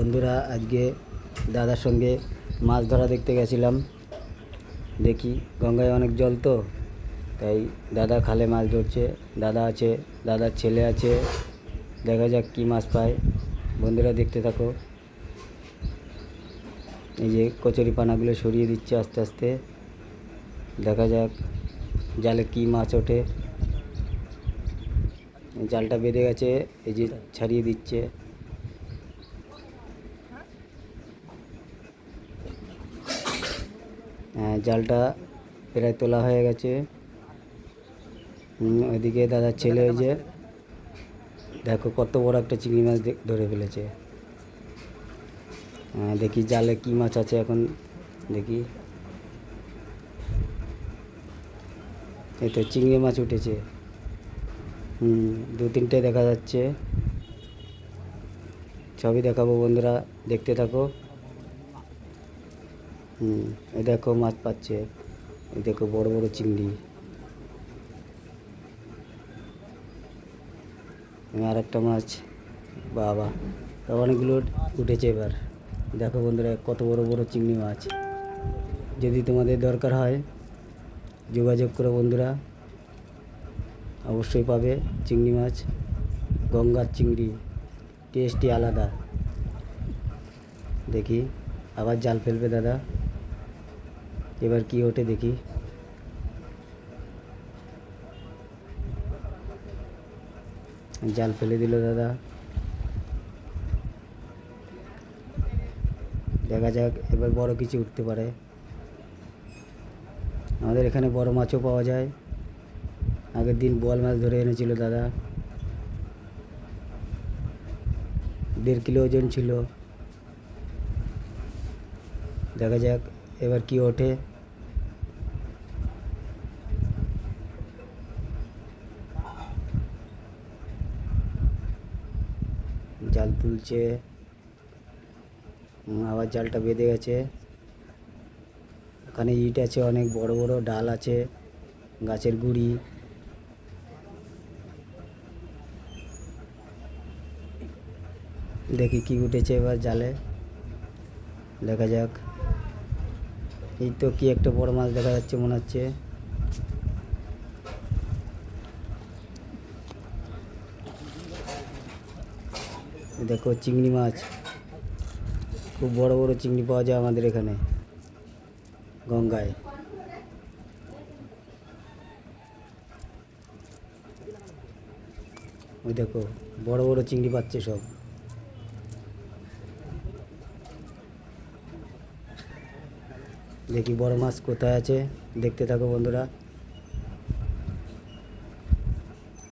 বন্ধুরা, আজকে দাদার সঙ্গে মাছ ধরা দেখতে গেছিলাম। দেখি গঙ্গায় অনেক জল তো, তাই দাদা খালে মাছ ধরছে, দাদা আছে, দাদার ছেলে আছে, দেখা যাক কী মাছ পায়। বন্ধুরা, দেখতে থাকো। এই যে কচুরি পানাগুলো সরিয়ে দিচ্ছে আস্তে আস্তে, দেখা যাক জালে কী মাছ ওঠে। জালটা বেঁধে গেছে, এই যে ছাড়িয়ে দিচ্ছে। জালটা প্রায় তোলা হয়ে গেছে। ওইদিকে দাদার ছেলে ওই যে দেখো কত বড় একটা চিংড়ি মাছ ধরে ফেলেছে। হ্যাঁ, দেখি জালে কি মাছ আছে এখন দেখি। এই তো চিংড়ি মাছ উঠেছে। হুম দু তিনটে দেখা যাচ্ছে। সবই দেখাবো বন্ধুরা দেখতে থাকো। হুম দেখো মাছ পাচ্ছে দেখো বড় বড় চিংড়ি। আর একটা মাছ, বাবা অনেকগুলো উঠেছে এবার। দেখো বন্ধুরা, কত বড় বড় চিংড়ি মাছ। যদি তোমাদের দরকার হয়, যোগাযোগ করো বন্ধুরা। অবশ্যই পাবে চিংড়ি মাছ, গঙ্গার চিংড়ি টেস্টই আলাদা। দেখি, আবার জাল ফেলবে দাদা। এবার কি ওঠে দেখি। জাল ফেলে দিল দাদা। দেখা যাক, এবার বড় কিছু উঠতে পারে। আমাদের এখানে বড় মাছও পাওয়া যায়। আগের দিন বোয়াল মাছ ধরে এনেছিল দাদা। দেড় কিলো ওজন ছিল। দেখা যাক এবার কি ওঠে জাল তুলছে হুম, আবার জালটা বেঁধে গেছে। ওখানে ইট আছে অনেক বড় বড় ডাল আছে গাছের গুড়ি। দেখি কি উঠেছে এবার জালে। দেখা যাক। এই তো কি একটা বড় মাছ দেখা যাচ্ছে মনে হচ্ছে। দেখো চিংড়ি মাছ। খুব বড় বড় চিংড়ি পাওয়া যায় আমাদের এখানে, গঙ্গায়। ওই দেখো, বড় বড় চিংড়ি পাচ্ছে সব। দেখি বড় মাছ কোথায় আছে দেখতে থাকো বন্ধুরা।